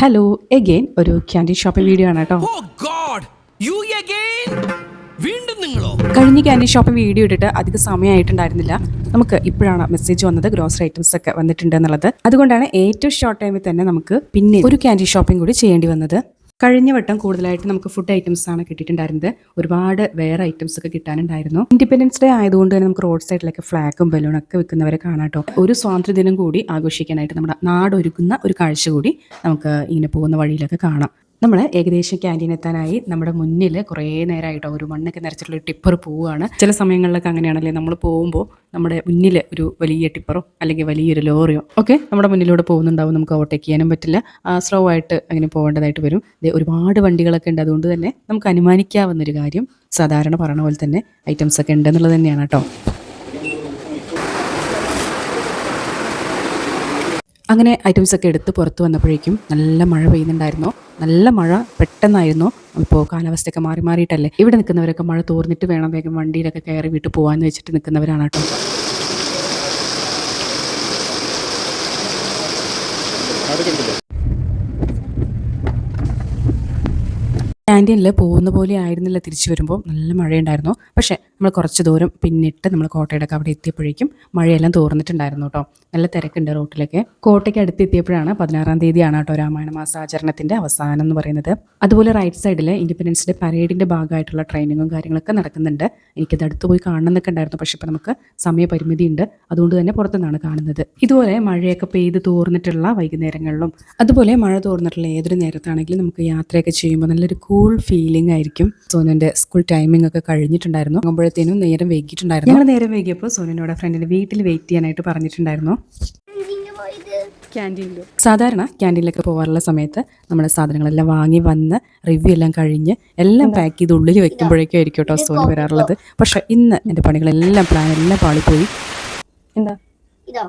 Hello again ഒരു candy shopping video ആണ് കേട്ടോ. അഗൈൻ വീണ്ടും നിങ്ങളോ? കഴിഞ്ഞ ക്യാൻഡി ഷോപ്പിംഗ് വീഡിയോ ഇട്ടിട്ട് അധികം സമയമായിട്ടുണ്ടായിരുന്നില്ല നമുക്ക് ഇപ്പോഴാണ് മെസ്സേജ് വന്നത് ഗ്രോസറി ഐറ്റംസ് ഒക്കെ വന്നിട്ടുണ്ട് എന്നുള്ളത്. അതുകൊണ്ടാണ് ഏറ്റവും ഷോർട്ട് ടൈമിൽ തന്നെ നമുക്ക് പിന്നെ ഒരു ക്യാൻഡി ഷോപ്പിംഗ് കൂടി ചെയ്യേണ്ടി വന്നത്. കഴിഞ്ഞ വട്ടം കൂടുതലായിട്ട് നമുക്ക് ഫുഡ് ഐറ്റംസ് ആണ് കിട്ടിയിട്ടുണ്ടായിരുന്നത്. ഒരുപാട് വേറെ ഐറ്റംസ് ഒക്കെ കിട്ടാനുണ്ടായിരുന്നു. ഇൻഡിപെൻഡൻസ് ഡേ ആയതുകൊണ്ട് തന്നെ നമുക്ക് റോഡ് സൈഡിലൊക്കെ ഫ്ലാഗും ബലൂണും ഒക്കെ വിൽക്കുന്നവരെ കാണാം കേട്ടോ ഒരു സ്വാതന്ത്ര്യദിനം കൂടി ആഘോഷിക്കാനായിട്ട് നമ്മുടെ നാടൊരുക്കുന്ന ഒരു കാഴ്ച കൂടി നമുക്ക് ഇങ്ങനെ പോകുന്ന വഴിയിലൊക്കെ കാണാം. നമ്മൾ ഏകദേശം ക്യാന്റീൻ എത്താനായി നമ്മുടെ മുന്നിൽ കുറേ നേരമായിട്ടോ ഒരു മണ്ണൊക്കെ നിറച്ചിട്ടുള്ള ഒരു ടിപ്പർ പോവുകയാണ് ചില സമയങ്ങളിലൊക്കെ അങ്ങനെയാണല്ലേ നമ്മൾ പോകുമ്പോൾ നമ്മുടെ മുന്നിൽ ഒരു വലിയ ടിപ്പറോ അല്ലെങ്കിൽ വലിയൊരു ലോറിയോ ഒക്കെ നമ്മുടെ മുന്നിലൂടെ പോകുന്നുണ്ടാവും. നമുക്ക് ഓവർടേക്ക് ചെയ്യാനും പറ്റില്ല. സ്ലോ ആയിട്ട് അങ്ങനെ പോകേണ്ടതായിട്ട് വരും. ഒരുപാട് വണ്ടികളൊക്കെ ഉണ്ട്. അതുകൊണ്ട് തന്നെ നമുക്ക് അനുമാനിക്കാവുന്നൊരു കാര്യം സാധാരണ പറഞ്ഞ പോലെ തന്നെ ഐറ്റംസ് ഒക്കെ ഉണ്ട് എന്നുള്ളത് തന്നെയാണ് കേട്ടോ. അങ്ങനെ ഐറ്റംസൊക്കെ എടുത്ത് പുറത്ത് വന്നപ്പോഴേക്കും നല്ല മഴ പെയ്യുന്നുണ്ടായിരുന്നു. നല്ല മഴ പെട്ടെന്നായിരുന്നു. ഇപ്പോൾ കാലാവസ്ഥയൊക്കെ മാറി മാറിയിട്ടല്ലേ? ഇവിടെ നിൽക്കുന്നവരൊക്കെ മഴ തോർന്നിട്ട് വേണം വേഗം വണ്ടിയിലൊക്കെ കയറി വീട്ടിൽ പോകാമെന്ന് വെച്ചിട്ട് നിൽക്കുന്നവരാണ് കേട്ടോ. ക്യാന്റീനിൽ പോകുന്ന പോലെ ആയിരുന്നില്ല തിരിച്ചു വരുമ്പോൾ നല്ല മഴയുണ്ടായിരുന്നു. പക്ഷേ നമ്മൾ കുറച്ച് ദൂരം പിന്നിട്ട് നമ്മൾ കോട്ടയുടെ അവിടെ എത്തിയപ്പോഴേക്കും മഴയെല്ലാം തോർന്നിട്ടുണ്ടായിരുന്നു കേട്ടോ നല്ല തിരക്കുണ്ട് റോട്ടിലൊക്കെ. കോട്ടയ്ക്ക് അടുത്ത് എത്തിയപ്പോഴാണ് പതിനാറാം തീയതിയാണ് കേട്ടോ രാമായണ മാസാചരണത്തിന്റെ അവസാനം എന്ന് പറയുന്നത്. അതുപോലെ റൈറ്റ് സൈഡിൽ ഇൻഡിപെൻഡൻസ് ഡേ പരേഡിന്റെ ഭാഗമായിട്ടുള്ള ട്രെയിനിങ്ങും കാര്യങ്ങളൊക്കെ നടക്കുന്നുണ്ട്. എനിക്കത് അടുത്ത് പോയി കാണണമെന്നൊക്കെ ഉണ്ടായിരുന്നു. പക്ഷേ ഇപ്പോൾ നമുക്ക് സമയപരിമിതി ഉണ്ട് അതുകൊണ്ട് തന്നെ പുറത്തുനിന്നാണ് കാണുന്നത്. ഇതുപോലെ മഴയൊക്കെ പെയ്ത് തോർന്നിട്ടുള്ള വൈകുന്നേരങ്ങളിലും അതുപോലെ മഴ തോർന്നിട്ടുള്ള ഏതൊരു നേരത്താണെങ്കിലും നമുക്ക് യാത്രയൊക്കെ ചെയ്യുമ്പോൾ നല്ലൊരു കൂൾ ഫീലിംഗ് ആയിരിക്കും. സോനന്റെ സ്കൂൾ ടൈമിംഗ് ഒക്കെ കഴിഞ്ഞിട്ടുണ്ടായിരുന്നു. ആകുമ്പോഴത്തേനും നേരം വൈകിട്ടുണ്ടായിരുന്നു ഞങ്ങൾ നേരം വൈകിയപ്പോൾ സോനുവിനോട് ഫ്രണ്ടിന്റെ വീട്ടിൽ വെയിറ്റ് ചെയ്യാനായിട്ട് പറഞ്ഞിട്ടുണ്ടായിരുന്നു. ക്യാന്റീനിൽ സാധാരണ ക്യാന്റീനിലൊക്കെ പോകാറുള്ള സമയത്ത് നമ്മുടെ സാധനങ്ങളെല്ലാം വാങ്ങി വന്ന് റിവ്യൂ എല്ലാം കഴിഞ്ഞ് എല്ലാം പാക്ക് ചെയ്ത് ഉള്ളിൽ വെക്കുമ്പോഴേക്കും ആയിരിക്കും കേട്ടോ സോനി വരാറുള്ളത്. പക്ഷെ ഇന്ന് എന്റെ പണികളെല്ലാം പ്ലാൻ എല്ലാം പാളിപ്പോയി. എന്താ? ഇതോ.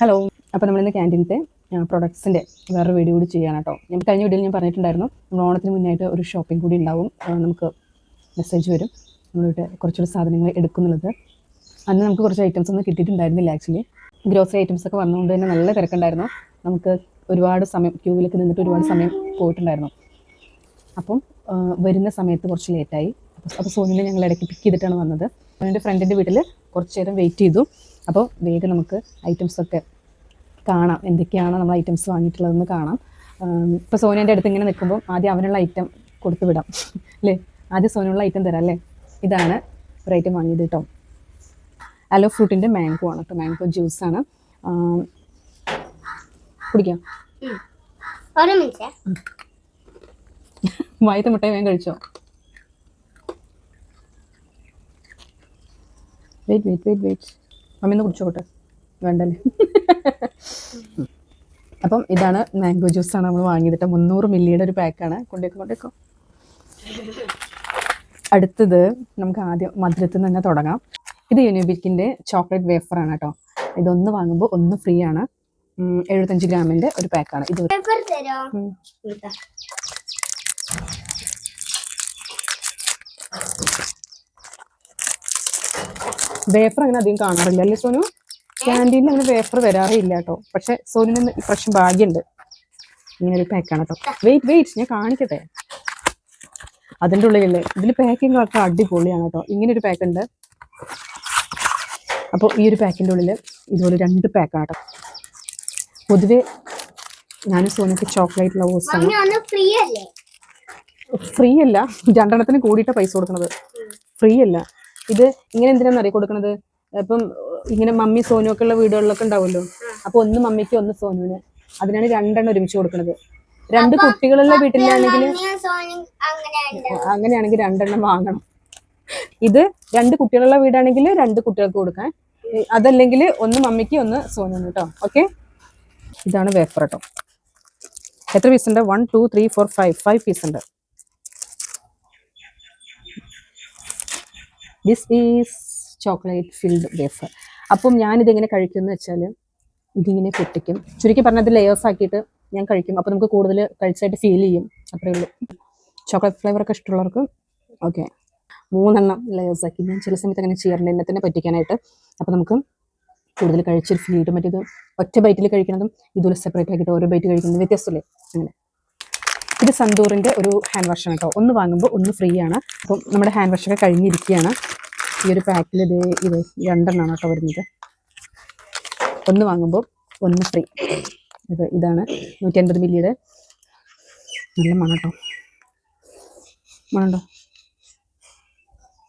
ഹലോ അപ്പോൾ നമ്മളിന്ന് ക്യാന്റീനത്തെ പ്രൊഡക്ട്സിന്റെ വേറൊരു വീഡിയോ കൂടി ചെയ്യാൻ കേട്ടോ. ഞാൻ കഴിഞ്ഞ വീഡിയോയിൽ ഞാൻ പറഞ്ഞിട്ടുണ്ടായിരുന്നു നമ്മൾ ഓണത്തിന് മുന്നായിട്ട് ഒരു ഷോപ്പിംഗ് കൂടി ഉണ്ടാവും. നമുക്ക് മെസ്സേജ് വരും. നമ്മളിവിടെ കുറച്ചുകൂടി സാധനങ്ങൾ എടുക്കുന്നുള്ളത്. അന്ന് നമുക്ക് കുറച്ച് ഐറ്റംസ് ഒന്നും കിട്ടിയിട്ടുണ്ടായിരുന്നില്ല ആക്ച്വലി ഗ്രോസറി ഐറ്റംസ് ഒക്കെ വന്നുകൊണ്ട് തന്നെ നല്ല തിരക്കുണ്ടായിരുന്നു. നമുക്ക് ഒരുപാട് സമയം ക്യൂവിലൊക്കെ നിന്നിട്ട് ഒരുപാട് സമയം പോയിട്ടുണ്ടായിരുന്നു. അപ്പം വരുന്ന സമയത്ത് കുറച്ച് ലേറ്റായി അപ്പോൾ സോനിനെ ഞങ്ങൾ ഇടയ്ക്ക് പിക്ക് ചെയ്തിട്ടാണ് വന്നത്. എന്റെ ഫ്രണ്ടിന്റെ വീട്ടിൽ കുറച്ച് നേരം വെയിറ്റ് ചെയ്തു. അപ്പോൾ വേഗം നമുക്ക് ഐറ്റംസൊക്കെ കാണാം. എന്തൊക്കെയാണ് നമ്മൾ ഐറ്റംസ് വാങ്ങിയിട്ടുള്ളതെന്ന് കാണാം. ഇപ്പോൾ സോനേന്റെ അടുത്ത് ഇങ്ങനെ നിൽക്കുമ്പോൾ ആദ്യം അവനുള്ള ഐറ്റം കൊടുത്തു വിടാം. അല്ലേ? ആദ്യം സോനുള്ള ഐറ്റം തരാം അല്ലേ? ഇതാണ് ഒരു ഐറ്റം വാങ്ങിയത് കേട്ടോ അലോ ഫ്രൂട്ടിന്റെ മാംഗോ ആണ് കേട്ടോ മാംഗോ ജ്യൂസാണ് കുടിക്കാം. വായത്തെ മുട്ടയെ വേഗം കഴിച്ചോ? Wait wait wait wait mummy ഒന്ന് കുടിച്ചോട്ടെ? വേണ്ടല്ലേ? അപ്പം ഇതാണ് മാംഗോ ജ്യൂസ് ആണ് നമ്മൾ വാങ്ങിയിട്ട് മുന്നൂറ് മില്ലിയുടെ ഒരു പാക്കാണ്. കൊണ്ടേക്കും കൊണ്ടേക്കും അടുത്തത് നമുക്ക് ആദ്യം മധുരത്തിൽ നിന്ന് തന്നെ തുടങ്ങാം. ഇത് യൂണിബിക്കിന്റെ ചോക്ലേറ്റ് വേഫർ വേഫറാണ് കേട്ടോ. ഇതൊന്ന് വാങ്ങുമ്പോൾ ഒന്ന് ഫ്രീ ആണ്. എഴുപത്തഞ്ച് ഗ്രാമിന്റെ ഒരു പാക്കാണ്. ഇത്. വേഫർ അങ്ങനെ അധികം കാണാറില്ല അല്ലേ സോനു? ക്യാന്റീനിൽ അങ്ങനെ പേപ്പർ വരാറേ ഇല്ല കേട്ടോ പക്ഷെ സോനിന് ഇപ്രാവശ്യം ഭാഗ്യമുണ്ട് ഇങ്ങനെ ഒരു പാക്കാണ് കേട്ടോ വെയിറ്റ് വെയിറ്റ് ഞാൻ കാണിക്കട്ടെ? അതിന്റെ ഉള്ളിലല്ലേ? ഇതിൽ പാക്കിംഗ് ഒക്കെ അടിപൊളിയാണ് കേട്ടോ ഇങ്ങനൊരു ഒരു പാക്ക് ഉണ്ട്. അപ്പോൾ ഈ ഒരു പാക്കിന്റെ ഉള്ളിൽ ഇതുപോലെ രണ്ട് പാക്കാണ് കേട്ടോ പൊതുവെ ഞാനും സോനിക്ക് ചോക്ലേറ്റ് ലവേഴ്സ് ആണ്. മമ്മി ഒന്ന് ഫ്രീ അല്ലേ ഫ്രീ അല്ല രണ്ടെണ്ണത്തിന് കൂടിയിട്ടാണ് പൈസ കൊടുക്കുന്നത് ഫ്രീ അല്ല ഇത് ഇങ്ങനെ എന്തിനാണെന്ന് അറിയ കൊടുക്കുന്നത് ഇപ്പം ഇങ്ങനെ മമ്മി സോനു ഒക്കെ ഉള്ള വീടുകളിലൊക്കെ ഉണ്ടാവുമല്ലോ. അപ്പൊ ഒന്ന് മമ്മിക്ക് ഒന്ന് സോനുവിന്. അതിനാണ് രണ്ടെണ്ണം ഒരുമിച്ച് കൊടുക്കുന്നത് രണ്ട് കുട്ടികളുള്ള വീട്ടിലാണെങ്കിൽ അങ്ങനെയാണെങ്കിൽ രണ്ടെണ്ണം വാങ്ങണം. ഇത് രണ്ട് കുട്ടികളുള്ള വീടാണെങ്കിൽ രണ്ട് കുട്ടികൾക്ക് കൊടുക്കാൻ. അതല്ലെങ്കിൽ ഒന്ന് മമ്മിക്ക് ഒന്ന് സോനുവിന് കേട്ടോ ഓക്കെ? ഇതാണ് വേഫർ കേട്ടോ എത്ര പീസ് ഉണ്ട്? One two three four five five piece ഉണ്ട്. This is chocolate filled wafer അപ്പം ഞാനിതെങ്ങനെ കഴിക്കുമെന്ന് വെച്ചാൽ ഇതിങ്ങനെ പൊട്ടിക്കും. ചുരുക്കി പറഞ്ഞത് ലെയേഴ്സ് ആക്കിയിട്ട് ഞാൻ കഴിക്കും. അപ്പോൾ നമുക്ക് കൂടുതൽ കഴിച്ചായിട്ട് ഫീൽ ചെയ്യും. അത്രയേ ഉള്ളൂ. ചോക്ലേറ്റ് ഫ്ലേവർ ഒക്കെ ഇഷ്ടമുള്ളവർക്ക് ഓക്കെ മൂന്നെണ്ണം ലെയേഴ്സ് ആക്കി. ഞാൻ ചില സമയത്ത് അങ്ങനെ ചെയ്യാറുണ്ട് എന്നെ തന്നെ പറ്റിക്കാനായിട്ട്. അപ്പോൾ നമുക്ക് കൂടുതൽ കഴിച്ചൊരു ഫീൽ കിട്ടും മറ്റേത് ഒറ്റ ബൈറ്റിൽ കഴിക്കുന്നതും ഇതുപോലെ സെപ്പറേറ്റ് ആക്കിയിട്ട് ഓരോ ബൈറ്റ് കഴിക്കുന്നതും വ്യത്യസ്തമല്ലേ അങ്ങനെ. ഇത് സന്തൂറിന്റെ ഒരു ഹാൻഡ് വാഷാണ് കേട്ടോ. ഒന്ന് വാങ്ങുമ്പോൾ ഒന്ന് ഫ്രീ ആണ്. അപ്പം നമ്മുടെ ഹാൻഡ് വാഷൊക്കെ കഴിഞ്ഞിരിക്കുകയാണ്. ഈ ഒരു പാക്കിൽ ഇത് ഇത് രണ്ടെണ്ണമാണ് കേട്ടോ വരുന്നത്. ഒന്ന് വാങ്ങുമ്പോൾ ഒന്ന് ഫ്രീ ഇത് ഇതാണ് നൂറ്റി അൻപത് മില്ലിയുടെ നല്ല മണം കേട്ടോ. മണമുണ്ടോ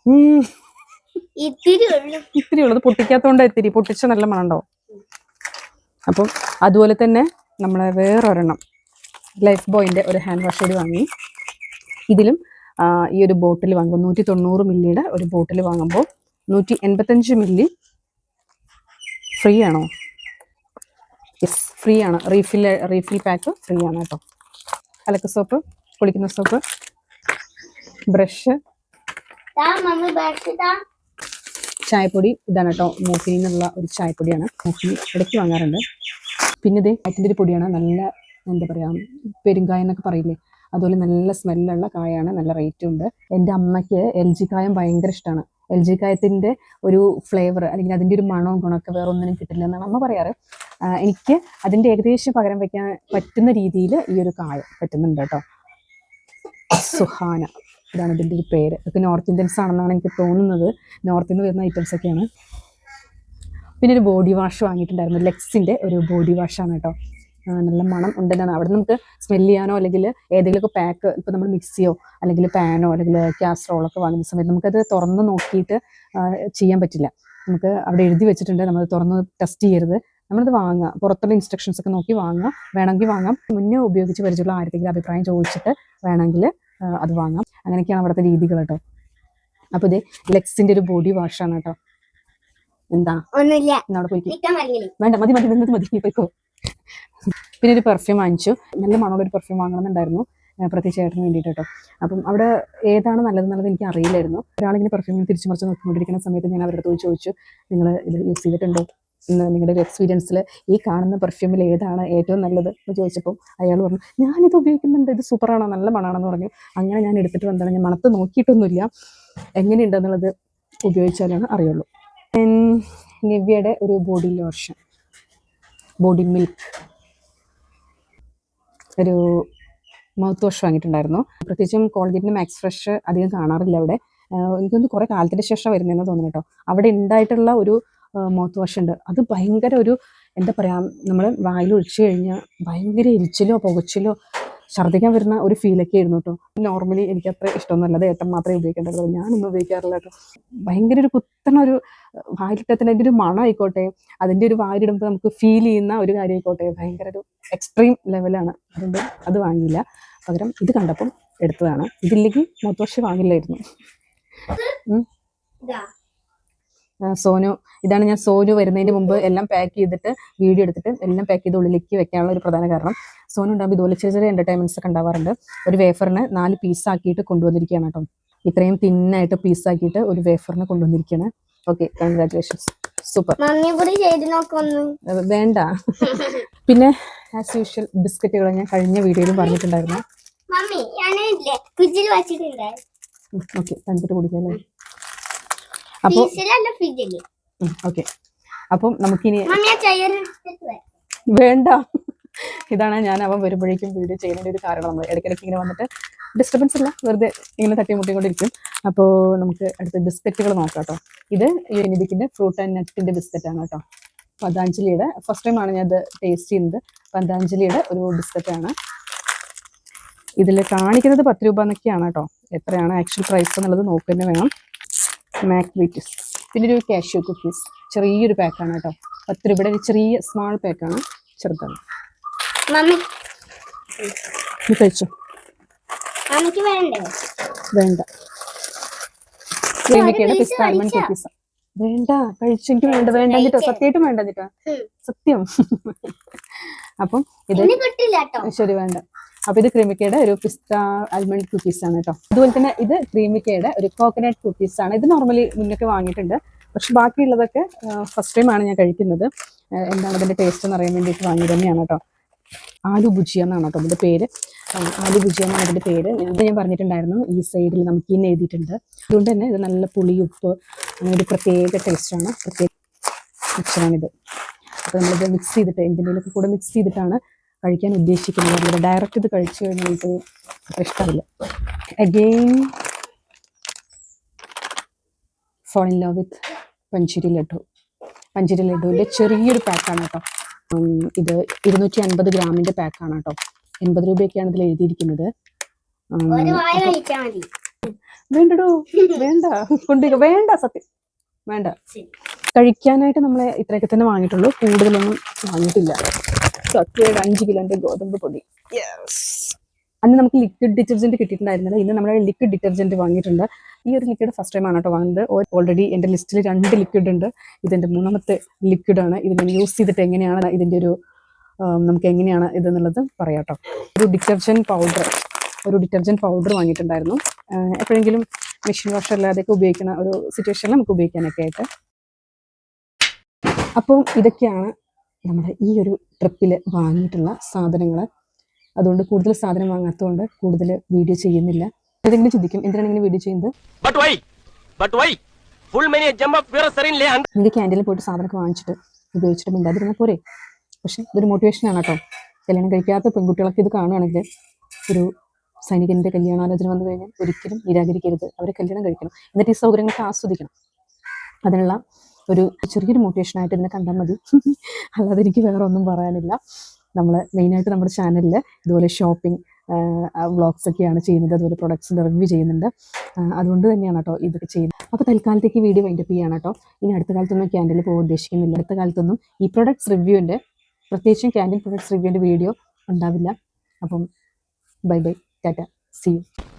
ഉം, ഇത്തിരി ഉള്ളു. ഇത്തിരി ഉള്ളത് പൊട്ടിക്കാത്തതുകൊണ്ട് ഇത്തിരി. പൊട്ടിച്ച നല്ല മണുണ്ടോ അപ്പം അതുപോലെ തന്നെ നമ്മളെ വേറൊരെണ്ണം ലൈഫ് ബോയിന്റെ ഒരു ഹാൻഡ് വാഷ് കൂടി വാങ്ങി. ഇതിലും ഈ ഒരു ബോട്ടിൽ വാങ്ങുമ്പോൾ നൂറ്റി തൊണ്ണൂറ് മില്ലിയുടെ ഒരു ബോട്ടിൽ വാങ്ങുമ്പോൾ നൂറ്റി എൺപത്തഞ്ച് മില്ലി ഫ്രീ ആണോ? യെസ് ഫ്രീ ആണ്. റീഫിൽ റീഫിൽ പാക്ക് ഫ്രീ ആണ് കേട്ടോ. അലക്ക് സോപ്പ് കുളിക്കുന്ന സോപ്പ് ബ്രഷ് ചായപ്പൊടി ഇതാണ് കേട്ടോ. മോഫിനിൽ എന്നുള്ള ഒരു ചായപ്പൊടിയാണ്. മോഫിനി ഇടയ്ക്ക് വാങ്ങാറുണ്ട്. പിന്നെ ഇത് കാറ്റിന്റെ ഒരു പൊടിയാണ്. നല്ല എന്താ പറയുക പെരുങ്കായെന്നൊക്കെ പറയില്ലേ? അതുപോലെ നല്ല സ്മെല്ലുള്ള കായാണ് നല്ല റേറ്റും ഉണ്ട്. എന്റെ അമ്മയ്ക്ക് എൽ ജി കായം ഭയങ്കര ഇഷ്ടമാണ് എൽ ജി കായത്തിന്റെ ഒരു ഫ്ലേവർ അല്ലെങ്കിൽ അതിന്റെ ഒരു മണവും ഗുണമൊക്കെ വേറെ ഒന്നിനും കിട്ടില്ല എന്നാണ് അമ്മ പറയാറ്. എനിക്ക് അതിന്റെ ഏകദേശം പകരം വയ്ക്കാൻ പറ്റുന്ന രീതിയിൽ ഈ ഒരു കായം പറ്റുന്നുണ്ട് കേട്ടോ. സുഹാന. ഇതാണ് ഇതിന്റെ ഒരു പേര്. ഇതൊക്കെ നോർത്ത് ഇന്ത്യൻസ് ആണെന്നാണ് എനിക്ക് തോന്നുന്നത്. നോർത്തിൽ നിന്ന് വരുന്ന ഐറ്റംസ് ഒക്കെയാണ്. പിന്നെ ഒരു ബോഡി വാഷ് വാങ്ങിയിട്ടുണ്ടായിരുന്നു. ലെക്സിന്റെ ഒരു ബോഡി വാഷാണ് കേട്ടോ. നല്ല മണം ഉണ്ടെന്നാണ്. അവിടെ നമുക്ക് സ്മെൽ ചെയ്യാനോ അല്ലെങ്കിൽ ഏതെങ്കിലുമൊക്കെ പാക്ക് ഇപ്പോൾ നമ്മൾ മിക്സിയോ അല്ലെങ്കിൽ പാനോ അല്ലെങ്കിൽ കാസറോളോ ഒക്കെ വാങ്ങുന്ന സമയത്ത് നമുക്കത് തുറന്ന് നോക്കിയിട്ട് ചെയ്യാൻ പറ്റില്ല. നമുക്ക് അവിടെ എഴുതി വെച്ചിട്ടുണ്ട്. നമ്മൾ തുറന്ന് ടെസ്റ്റ് ചെയ്യരുത്. നമ്മളത് വാങ്ങുക. പുറത്തുള്ള ഇൻസ്ട്രക്ഷൻസ് ഒക്കെ നോക്കി വാങ്ങുക. വേണമെങ്കിൽ വാങ്ങാം. മുന്നേ ഉപയോഗിച്ച് പരിചയമുള്ള ആരുടെങ്കിലും അഭിപ്രായം ചോദിച്ചിട്ട് വേണമെങ്കിൽ അത് വാങ്ങാം. അങ്ങനെയൊക്കെയാണ് അവിടുത്തെ രീതികൾ കേട്ടോ. അപ്പോൾ ഇത് ലെക്സിന്റെ ഒരു ബോഡി വാഷാണ് കേട്ടോ. എന്താ? വേണ്ട മതി മതി നിന്നത് മതി. പോയിക്കോ. പിന്നെ ഒരു പെർഫ്യൂം വാങ്ങിച്ചു. നല്ല മണമുള്ള ഒരു പെർഫ്യൂം വാങ്ങണമെന്നുണ്ടായിരുന്നു. ഏഹ് പ്രത്യേകിച്ച് ചേട്ടന് വേണ്ടിയിട്ട് കേട്ടോ അപ്പം അവിടെ ഏതാണ് നല്ലതെന്നുള്ളത് എനിക്ക് അറിയില്ലായിരുന്നു. ഒരാളിങ്ങനെ പെർഫ്യൂമിൽ തിരിച്ചു മറിച്ച് നോക്കിക്കൊണ്ടിരിക്കുന്ന സമയത്ത് ഞാൻ അവരുടെ അടുത്ത് ചോദിച്ചു നിങ്ങൾ ഇത് യൂസ് ചെയ്തിട്ടുണ്ടോ? നിങ്ങളുടെ ഒരു എക്സ്പീരിയൻസിൽ ഈ കാണുന്ന പെർഫ്യൂമിൽ ഏതാണ് ഏറ്റവും നല്ലത്? എന്ന് ചോദിച്ചപ്പോൾ അയാൾ പറഞ്ഞു ഞാനിത് ഉപയോഗിക്കുന്നുണ്ട്. ഇത് സൂപ്പറാണോ. നല്ല മണമാണെന്ന് പറഞ്ഞു. അങ്ങനെ ഞാൻ എടുത്തിട്ട് വന്നതാണ്. ഞാൻ മണത്ത് നോക്കിയിട്ടൊന്നുമില്ല. എങ്ങനെയുണ്ടെന്നുള്ളത് ഉപയോഗിച്ചാലാണ് അറിയുള്ളൂ. നിവ്യയുടെ ഒരു ബോഡി ലോഷൻ ബോഡി മിൽക്ക്. ഒരു മൗത്ത് വാഷ് വാങ്ങിയിട്ടുണ്ടായിരുന്നു. പ്രത്യേകിച്ചും കോൾഗേറ്റിന്റെ മാക്സ് ഫ്രഷ് അധികം കാണാറില്ല അവിടെ. എനിക്കൊന്ന് കുറേ കാലത്തിന് ശേഷം വരുന്നതെന്ന് തോന്നുന്നു കേട്ടോ. അവിടെ ഉണ്ടായിട്ടുള്ള ഒരു മൗത്ത് വാഷ് ഉണ്ട്. അത് ഭയങ്കര ഒരു എന്താ പറയുക നമ്മൾ വായിൽ ഒഴിച്ചു കഴിഞ്ഞാൽ ഭയങ്കര എരിച്ചിലോ പുകച്ചിലോ ഛർദ്ദിക്കാൻ വരുന്ന ഒരു ഫീലൊക്കെ ആയിരുന്നു കേട്ടോ നോർമലി എനിക്ക് അത്ര ഇഷ്ടമൊന്നുമല്ല. അത് ഏട്ടൻ മാത്രമേ ഉപയോഗിക്കേണ്ടത് ഞാനൊന്നും ഉപയോഗിക്കാറില്ല കേട്ടോ ഭയങ്കര ഒരു കുത്തണ ഒരു വായിലിട്ടത്തിന് അതിന്റെ ഒരു മണം ആയിക്കോട്ടെ അതിന്റെ ഒരു വായിലിടുമ്പോൾ നമുക്ക് ഫീൽ ചെയ്യുന്ന ഒരു കാര്യം ആയിക്കോട്ടെ. ഭയങ്കര ഒരു എക്സ്ട്രീം ലെവലാണ് അതുകൊണ്ട് അത് വാങ്ങിയില്ല. പകരം ഇത് കണ്ടപ്പം എടുത്തതാണ്. ഇതില്ലെങ്കിൽ മൊത്തോഷി വാങ്ങില്ലായിരുന്നു. സോനു. ഇതാണ് ഞാൻ സോനു വരുന്നതിന് മുമ്പ് എല്ലാം പാക്ക് ചെയ്തിട്ട് വീഡിയോ എടുത്തിട്ട് എല്ലാം പാക്ക് ചെയ്ത് ഉള്ളിലേക്ക് വെക്കാനുള്ള ഒരു പ്രധാന കാരണം. സോനു ഉണ്ടാകുമ്പോൾ ഇതുപോലെ ചെറിയ ചെറിയ എന്റർടൈൻമെന്റ്സ് ഒക്കെ ഉണ്ടാവാറുണ്ട്. ഒരു വേഫറിന് നാല് പീസ് ആക്കിയിട്ട് കൊണ്ടുവന്നിരിക്കുകയാണ് കേട്ടോ. ഇത്രയും തിന്നായിട്ട് പീസ് ആക്കിയിട്ട് ഒരു വേഫറിന് കൊണ്ടുവന്നിരിക്കുകയാണ്. ഓക്കെ കൺഗ്രാറ്റുലേഷൻസ് സൂപ്പർ വേണ്ട. പിന്നെ ആസ് യൂഷ്വൽ ബിസ്ക്കറ്റുകൾ ഞാൻ കഴിഞ്ഞ വീഡിയോയിലും പറഞ്ഞിട്ടുണ്ടായിരുന്നു. ഓക്കെ തന്നിട്ട് കുടിക്കല്ലേ അപ്പോൾ ഓക്കെ. അപ്പം നമുക്കിനി വേണ്ട. ഇതാണ് ഞാൻ അവൻ വരുമ്പോഴേക്കും വീഡിയോ ചെയ്യേണ്ട ഒരു കാരണം നമ്മൾ ഇടയ്ക്കിടയ്ക്ക് ഇങ്ങനെ വന്നിട്ട് ഡിസ്റ്റർബൻസ് ഇല്ല. വെറുതെ ഇങ്ങനെ തട്ടിമുട്ടിക്കൊണ്ടിരിക്കും അപ്പോൾ നമുക്ക് അടുത്ത ബിസ്ക്കറ്റുകൾ നോക്കാം കേട്ടോ. ഇത് യൂനിബിക്കിന്റെ ഫ്രൂട്ട് ആൻഡ് നട്ടിന്റെ ബിസ്ക്കറ്റാണ് കേട്ടോ. പതാഞ്ജലിയുടെ ഫസ്റ്റ് ടൈമാണ് ഞാൻ ഇത് ടേസ്റ്റ് ചെയ്യുന്നത്. പതാഞ്ജലിയുടെ ഒരു ബിസ്ക്കറ്റാണ് ഇതിൽ കാണിക്കുന്നത് പത്ത് രൂപ എന്നൊക്കെയാണ് കേട്ടോ. എത്രയാണ് ആക്ച്വൽ പ്രൈസ് എന്നുള്ളത് നോക്കുക തന്നെ വേണം. വീറ്റിസ് പിന്നെ ഒരു കാഷ്യൂ കുക്കീസ് ചെറിയൊരു പാക്കാണ് കേട്ടോ. പത്ത് രൂപയുടെ ഒരു ചെറിയ സ്മാൾ പാക്കാണ് ചെറുതാണ്. കഴിച്ചോ? വേണ്ടേ? ക്രീമിക്കയുടെ പിസ്ത ആൽമണ്ട് കുക്കീസ് വേണ്ട കഴിച്ചെങ്കിൽ വേണ്ട വേണ്ട കേട്ടോ സത്യമായിട്ടും വേണ്ട കേട്ടോ സത്യം. അപ്പം ഇത് ശരി വേണ്ട. അപ്പൊ ഇത് ക്രീമിക്കയുടെ ഒരു പിസ്ത ആൽമണ്ട് കുക്കീസ് ആണ് കേട്ടോ അതുപോലെ തന്നെ ഇത് ക്രീമിക്കയുടെ ഒരു കോക്കനട്ട് കുക്കീസ് ആണ്. ഇത് നോർമലി മുന്നൊക്കെ വാങ്ങിയിട്ടുണ്ട്. പക്ഷെ ബാക്കിയുള്ളതൊക്കെ ഫസ്റ്റ് ടൈമാണ് ഞാൻ കഴിക്കുന്നത്. എന്താണ് ഇതിന്റെ ടേസ്റ്റ് എന്ന് അറിയാൻ വേണ്ടിട്ട് വാങ്ങി തന്നെയാണ് കേട്ടോ ആലു ഭുജിയ എന്നാണ് കേട്ടോ അതിന്റെ പേര്. ആലു ഭുജിയ എന്നാണ് ഇതിന്റെ പേര്. ഞാൻ പറഞ്ഞിട്ടുണ്ടായിരുന്നു ഈ സൈഡിൽ നമുക്ക് ഇന്ന് എഴുതിയിട്ടുണ്ട്. അതുകൊണ്ട് തന്നെ ഇത് നല്ല പുളി ഉപ്പ് അങ്ങനെ ഒരു പ്രത്യേക ടേസ്റ്റാണ് പ്രത്യേക മിക്സറാണിത് അപ്പോൾ നമ്മളിത് മിക്സ് ചെയ്തിട്ട് എന്തിന്റെയൊക്കെ കൂടെ മിക്സ് ചെയ്തിട്ടാണ് കഴിക്കാൻ ഉദ്ദേശിക്കുന്നത്. അല്ലാതെ ഡയറക്റ്റ് ഇത് കഴിച്ചു കഴിഞ്ഞാൽ അത്ര ഇഷ്ടമില്ല. Again fall in love with panjiri laddu panjiri ലഡുവിന്റെ ചെറിയൊരു പാക്കാണ് കേട്ടോ ഇത് ഇരുന്നൂറ്റി അൻപത് ഗ്രാമിന്റെ പാക്കാണ് കേട്ടോ എൺപത് രൂപയൊക്കെയാണ് ഇതിൽ എഴുതിയിരിക്കുന്നത്. വേണ്ടടോ? വേണ്ട. കൊണ്ടുപോയി വേണ്ട സത്യം. വേണ്ട. കഴിക്കാനായിട്ട് നമ്മൾ ഇത്രയൊക്കെ തന്നെ വാങ്ങിയിട്ടുള്ളൂ. കൂടുതലൊന്നും വാങ്ങിയിട്ടില്ല. സത്യയുടെ അഞ്ച് കിലോന്റെ ഗോതമ്പ് പൊടി. അന്ന് നമുക്ക് ലിക്വിഡ് ഡിറ്റർജന്റ് കിട്ടിയിട്ടുണ്ടായിരുന്നില്ല. ഇന്ന് നമ്മുടെ ലിക്വിഡ് ഡിറ്റർജന്റ് വാങ്ങിയിട്ടുണ്ട്. ഈ ഒരു ലിക്വിഡ് ഫസ്റ്റ് ടൈം ആണ് കേട്ടോ വാങ്ങുന്നത്. ഓൾറെഡി എന്റെ ലിസ്റ്റിൽ രണ്ട് ലിക്വിഡ് ഉണ്ട്. ഇതെന്റെ മൂന്നാമത്തെ ലിക്വിഡ് ആണ്. ഇത് ഞാൻ യൂസ് ചെയ്തിട്ട് എങ്ങനെയാണ് ഇതിന്റെ ഒരു നമുക്ക് എങ്ങനെയാണ് ഇതെന്നുള്ളത് പറയാം കേട്ടോ ഒരു ഡിറ്റർജന്റ് പൗഡർ ഒരു ഡിറ്റർജന്റ് പൗഡർ വാങ്ങിയിട്ടുണ്ടായിരുന്നു. എപ്പോഴെങ്കിലും മെഷീൻ വാഷ് അല്ലാതെയൊക്കെ ഉപയോഗിക്കുന്ന ഒരു സിറ്റുവേഷനിൽ നമുക്ക് ഉപയോഗിക്കാനൊക്കെ ആയിട്ട് അപ്പോൾ ഇതൊക്കെയാണ് നമ്മുടെ ഈ ഒരു ട്രിപ്പിൽ വാങ്ങിയിട്ടുള്ള സാധനങ്ങൾ അതുകൊണ്ട് കൂടുതൽ സാധനം വാങ്ങാത്തതുകൊണ്ട് കൂടുതൽ വീഡിയോ ചെയ്യുന്നില്ല. ഏതെങ്കിലും ചിന്തിക്കും എന്തിനാണ് ഇങ്ങനെ വീഡിയോ ചെയ്യുന്നത്. നിങ്ങൾക്ക് ക്യാന്റീനിൽ പോയിട്ട് സാധനമൊക്കെ വാങ്ങിച്ചിട്ട് ഉപയോഗിച്ചിട്ട് മിണ്ടാതിരുന്നാൽ പോരെ. പക്ഷേ ഇതൊരു മോട്ടിവേഷൻ ആണ് കേട്ടോ. കല്യാണം കഴിക്കാത്ത പെൺകുട്ടികളൊക്കെ ഇത് കാണുകയാണെങ്കിൽ ഒരു സൈനികന്റെ കല്യാണാലോചന വന്നു കഴിഞ്ഞാൽ ഒരിക്കലും നിരാകരിക്കരുത്. അവരെ കല്യാണം കഴിക്കണം. എന്നിട്ട് ഈ സൗകര്യങ്ങളൊക്കെ ആസ്വദിക്കണം. അതിനുള്ള ഒരു ചെറിയൊരു മോട്ടിവേഷൻ ആയിട്ട് ഇതിനെ കണ്ടാൽ മതി. അല്ലാതെ എനിക്ക് വേറെ ഒന്നും പറയാനില്ല. നമ്മൾ മെയിനായിട്ട് നമ്മുടെ ചാനലിൽ ഇതുപോലെ ഷോപ്പിംഗ് വ്ളോഗ്സ് ഒക്കെയാണ് ചെയ്യുന്നത്. അതുപോലെ പ്രൊഡക്ട്സിന്റെ റിവ്യൂ ചെയ്യുന്നുണ്ട്. അതുകൊണ്ട് തന്നെയാണ് കേട്ടോ ഇതൊക്കെ ചെയ്യുന്നത്. അപ്പോൾ തൽക്കാലത്തേക്ക് വീഡിയോ വൈൻഡപ്പ് ചെയ്യാണ് കേട്ടോ. ഇനി അടുത്ത കാലത്തൊന്നും ക്യാൻഡിൽ പോകാൻ ഉദ്ദേശിക്കുന്നില്ല. അടുത്ത കാലത്തൊന്നും ഈ പ്രൊഡക്ട്സ് റിവ്യൂവിന്റെ പ്രത്യേകിച്ചും ക്യാൻഡിൽ പ്രൊഡക്ട്സ് റിവ്യൂവിന്റെ വീഡിയോ ഉണ്ടാവില്ല. അപ്പം bye bye tata see you